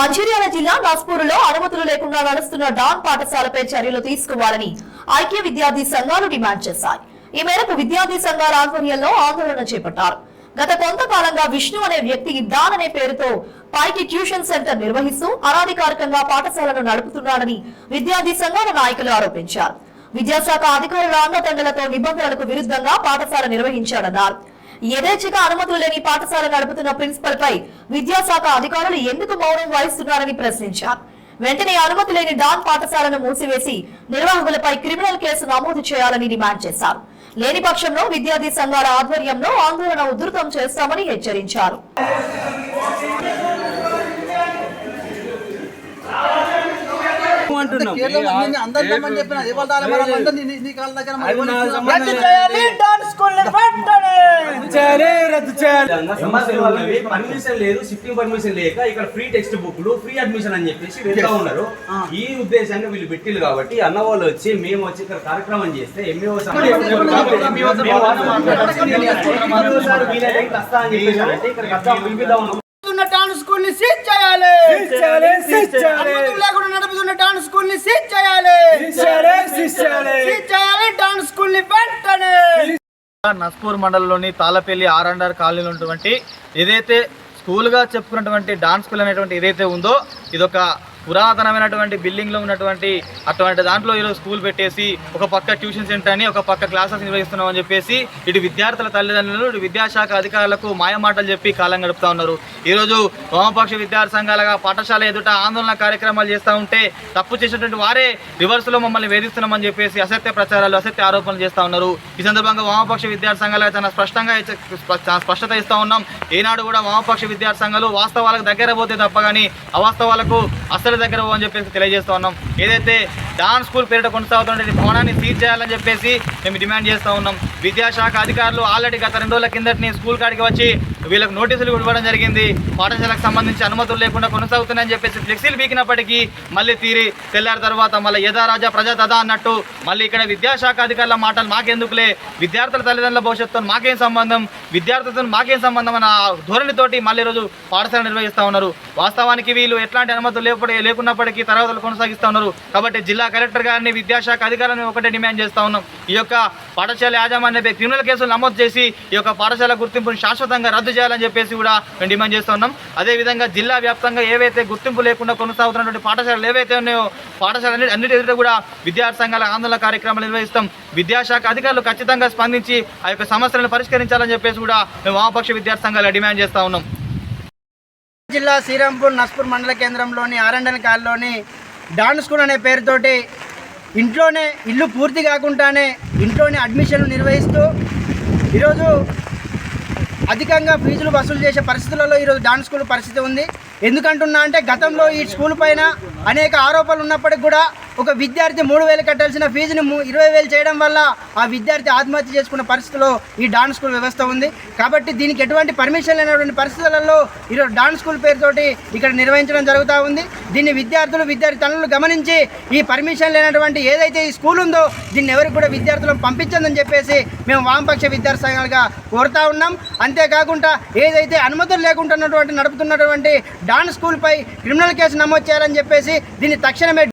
మంచిర్యాల జిల్లా నాస్పూరులో అనుమతులు లేకుండా నడుస్తున్న డాన్ పాఠశాలపై చర్యలు తీసుకోవాలని ఐక్య విద్యార్థి సంఘాలు డిమాండ్ చేశాయి. ఈ మేరకు విద్యార్థి సంఘాల ఆధ్వర్యంలో ఆందోళన చేపట్టారు. గత కొంతకాలంగా విష్ణు అనే వ్యక్తి డాన్ అనే పేరుతో పైకి ట్యూషన్ సెంటర్ నిర్వహిస్తూ అనాధికారికంగా పాఠశాలను నడుపుతున్నాడని విద్యార్థి సంఘాల నాయకులు ఆరోపించారు. విద్యాశాఖ అధికారుల అంగతండలతో నిబంధనలకు విరుద్ధంగా పాఠశాల నిర్వహించాడన్నారు. యథేచ్ఛగా అనుమతులు లేని పాఠశాల నడుపుతున్న ప్రిన్సిపల్ పై విద్యాశాఖ అధికారులు ఎందుకు మౌనం వహిస్తున్నారని ప్రశ్నించారు. వెంటనే అనుమతి లేని డాన్ పాఠశాలను మూసివేసి నిర్వాహకులపై క్రిమినల్ కేసు నమోదు చేయాలని డిమాండ్ చేశారు. లేని పక్షంలో విద్యార్థి సంఘాల ఆధ్వర్యంలో ఆందోళన ఉధృతం చేస్తామని హెచ్చరించారు అంటున్నాం కేరళ అందరు రమ్మని చెప్పిన ఇవాళ తారా మనం అందరం నీ- నీ- నీ కాళ్ళ దగ్గర మనం అది నా ఎవరు సంబంధం రద్దు లేదు. చేయాలి డాన్స్ స్కూల్ని వెంటనే రద్దు చేయాలి రద్దు చేయాలి సమస్యలు పర్మిషన్ లేదు షిఫ్టింగ్ పర్మిషన్ లేక ఇక్కడ ఫ్రీ టెక్స్ట్ బుక్లు ఫ్రీ అడ్మిషన్ అని చెప్పేసి వెళ్తా ఉన్నారు ఈ ఉద్దేశాన్ని వీళ్ళు పెట్టిల్లు కాబట్టి అన్న వాళ్ళు వచ్చి మేము వచ్చి ఇక్కడ కార్యక్రమం చేస్తే ఎంఈఓ స్కూల్ని సీజ్ చేయాలి సీజ్ చేయాలి, డాన్స్ స్కూల్ని సీజ్ చేయాలి చేయాలి, సీజ్ చేయాలి. సీజ్ చేయాలి డాన్స్ స్కూల్ని వెంటనే నస్పూర్ మండలంలోని తాళపల్లి ఆర్ అండ్ ఆర్ కాలనీలో ఉన్నటువంటి ఏదైతే స్కూల్గా చెప్పుకున్నటువంటి డాన్స్ స్కూల్ అనేటువంటి ఏదైతే ఉందో ఇదొక పురాతనమైనటువంటి బిల్డింగ్లో ఉన్నటువంటి అటువంటి దాంట్లో ఈరోజు స్కూల్ పెట్టేసి ఒక పక్క ట్యూషన్ సెంటర్ అని ఒక పక్క క్లాసెస్ నిర్వహిస్తున్నామని చెప్పేసి ఇటు విద్యార్థుల తల్లిదండ్రులు ఇటు విద్యాశాఖ అధికారులకు మాయమాటలు చెప్పి కాలం గడుపుతా ఉన్నారు. ఈరోజు వామపక్ష విద్యార్థి సంఘాలుగా పాఠశాల ఎదుట ఆందోళన కార్యక్రమాలు చేస్తూ ఉంటే తప్పు చేసినటువంటి వారే రివర్స్లో మమ్మల్ని వేధిస్తున్నామని చెప్పేసి అసత్య ప్రచారాలు అసత్య ఆరోపణలు చేస్తూ ఉన్నారు. ఈ సందర్భంగా వామపక్ష విద్యార్థి సంఘాలుగా చాలా స్పష్టంగా స్పష్టత ఇస్తా ఉన్నాం. ఏనాడు కూడా వామపక్ష విద్యార్థి సంఘాలు వాస్తవాలకు దగ్గర పోతే తప్ప కానీ అవాస్తవాలకు అసలు దగ్గర అని చెప్పేసి తెలియజేస్తా ఉన్నాం. ఏదైతే డాన్స్ స్కూల్ పేరిట కొనసాగుతుండే కోణాన్ని సీజ్ చేయాలని చెప్పేసి మేము డిమాండ్ చేస్తూ ఉన్నాం. విద్యాశాఖ అధికారులు ఆల్రెడీ గత రెండు రోజుల కిందటిని స్కూల్ కాడికి వచ్చి వీళ్ళకి నోటీసులు ఇవ్వడం జరిగింది. పాఠశాలకు సంబంధించి అనుమతులు లేకుండా కొనసాగుతున్నాయని చెప్పేసి ఫ్లెక్సీలు పీకినప్పటికీ మళ్ళీ తీరి తెల్లారి తర్వాత మళ్ళీ యథారాజా ప్రజా తదా అన్నట్టు మళ్ళీ ఇక్కడ విద్యాశాఖ అధికారుల మాటలు మాకెందుకులే? విద్యార్థుల తల్లిదండ్రుల భవిష్యత్తుతో మాకేం సంబంధం? విద్యార్థులతో మాకేం సంబంధం అన్న ధోరణితోటి మళ్ళీ రోజు పాఠశాల నిర్వహిస్తూ ఉన్నారు. వాస్తవానికి వీళ్ళు ఎట్లాంటి అనుమతులు లేకుండా లేకున్నప్పటికీ తరగతులు కొనసాగిస్తూ ఉన్నారు. కాబట్టి జిల్లా కలెక్టర్ గారిని విద్యాశాఖ అధికారులను ఒకటే డిమాండ్ చేస్తూ ఉన్నాం. ఈ యొక్క పాఠశాల యాజమాన్యపై క్రిమినల్ కేసులు నమోదు చేసి ఈ యొక్క పాఠశాల గుర్తింపును శాశ్వతంగా రద్దు చేయాలని చెప్పేసి కూడా మేము డిమాండ్ చేస్తూ ఉన్నాం. అదేవిధంగా జిల్లా వ్యాప్తంగా ఏవైతే గుర్తింపు లేకుండా కొనసాగుతున్నటువంటి పాఠశాలలు ఏవైతే ఉన్నాయో పాఠశాల అన్నిటి ఎదుట కూడా విద్యార్థి సంఘాల ఆందోళన కార్యక్రమాలు నిర్వహిస్తాం. విద్యాశాఖ అధికారులు ఖచ్చితంగా స్పందించి ఆ యొక్క సమస్యలను పరిష్కరించాలని చెప్పేసి కూడా మేము వామపక్ష విద్యార్థి సంఘాలు డిమాండ్ చేస్తూ ఉన్నాం. జిల్లా శ్రీరాంపూర్ నస్పూర్ మండల కేంద్రంలోని ఆరండల్ కాల్లోని డాన్స్ స్కూల్ అనే పేరుతోటి ఇంట్లోనే ఇల్లు పూర్తి కాకుండానే ఇంట్లోనే అడ్మిషన్లు నిర్వహిస్తూ ఈరోజు అధికంగా ఫీజులు వసూలు చేసే పరిస్థితులలో ఈరోజు డాన్స్ స్కూల్ పరిస్థితి ఉంది. ఎందుకంటున్నా అంటే గతంలో ఈ స్కూల్ పైన అనేక ఆరోపణలు ఉన్నప్పటికి కూడా ఒక విద్యార్థి మూడు వేలు కట్టాల్సిన ఫీజుని ఇరవై వేలు చేయడం వల్ల ఆ విద్యార్థి ఆత్మహత్య చేసుకున్న పరిస్థితిలో ఈ డాన్స్ స్కూల్ వ్యవస్థ ఉంది. కాబట్టి దీనికి ఎటువంటి పర్మిషన్ లేనటువంటి పరిస్థితులలో ఈరోజు డాన్స్ స్కూల్ పేరుతోటి ఇక్కడ నిర్వహించడం జరుగుతూ ఉంది. దీన్ని విద్యార్థులు విద్యార్థి తల్లులు గమనించి ఈ పర్మిషన్ లేనటువంటి ఏదైతే ఈ స్కూల్ ఉందో దీన్ని ఎవరికి కూడా విద్యార్థులను పంపించదని చెప్పేసి మేము వామపక్ష విద్యార్థి సంఘాలుగా కోరుతా ఉన్నాం. అంతేకాకుండా ఏదైతే అనుమతులు లేకుండా నడుపుతున్నటువంటి డాన్స్ స్కూల్పై క్రిమినల్ కేసు నమోదు చేయాలని చెప్పేసి దీన్ని తక్షణమే